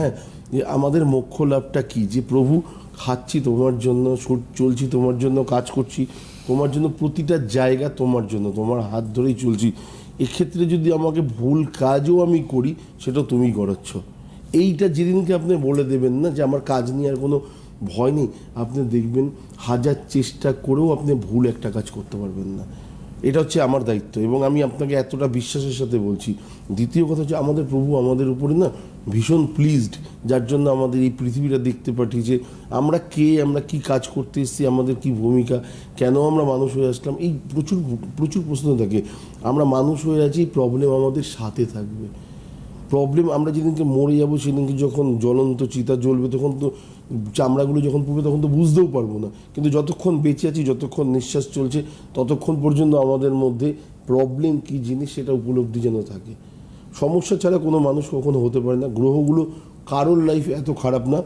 হ্যাঁ যে আমাদের মোক্ষ লাভটা কী? যে প্রভু খাচ্ছি তোমার জন্য চলছি তোমার জন্য, কাজ করছি, তোমার জন্য প্রতিটা জায়গা তোমার জন্য, তোমার হাত ধরেই চলছি। এক্ষেত্রে যদি আমাকে ভুল কাজও আমি করি, সেটা তুমি করাচ্ছ এইটা যেদিনকে আপনি বলে দেবেন না যে আমার কাজ নিয়ে আর কোনো ভয় নেই, আপনি দেখবেন হাজার চেষ্টা করেও আপনি ভুল একটা কাজ করতে পারবেন না। এটা হচ্ছে আমার দায়িত্ব এবং আমি আপনাকে এতটা বিশ্বাসের সাথে বলছি। দ্বিতীয় কথা হচ্ছে আমাদের প্রভু আমাদের উপরে না ভীষণ প্লিজড যার জন্য আমাদের এই পৃথিবীটা দেখতে পাঠিয়েছে। আমরা কে, আমরা কি কাজ করতে এসেছি, আমাদের কি ভূমিকা, কেন আমরা মানুষ হয়ে আসলাম, এই প্রচুর প্রচুর প্রশ্ন থাকে। আমরা মানুষ হয়ে আছি প্রবলেম আমাদের সাথে থাকবে। প্রবলেম আমরা যেদিনকে মরে যাব, সেদিনকে যখন জ্বলন্ত চিতা জ্বলবে, তখন তো চামড়াগুলো যখন পড়বে, তখন তো বুঝতেও পারব না। কিন্তু যতক্ষণ বেঁচে আছি, যতক্ষণ নিঃশ্বাস চলছে, ততক্ষণ পর্যন্ত আমাদের মধ্যে প্রবলেম কী জিনিস, সেটা উপলব্ধি যেন থাকে। সমস্যা ছাড়া কোনো মানুষ কখনো হতে পারে না। গ্রহগুলো কারোর লাইফ এত খারাপ না।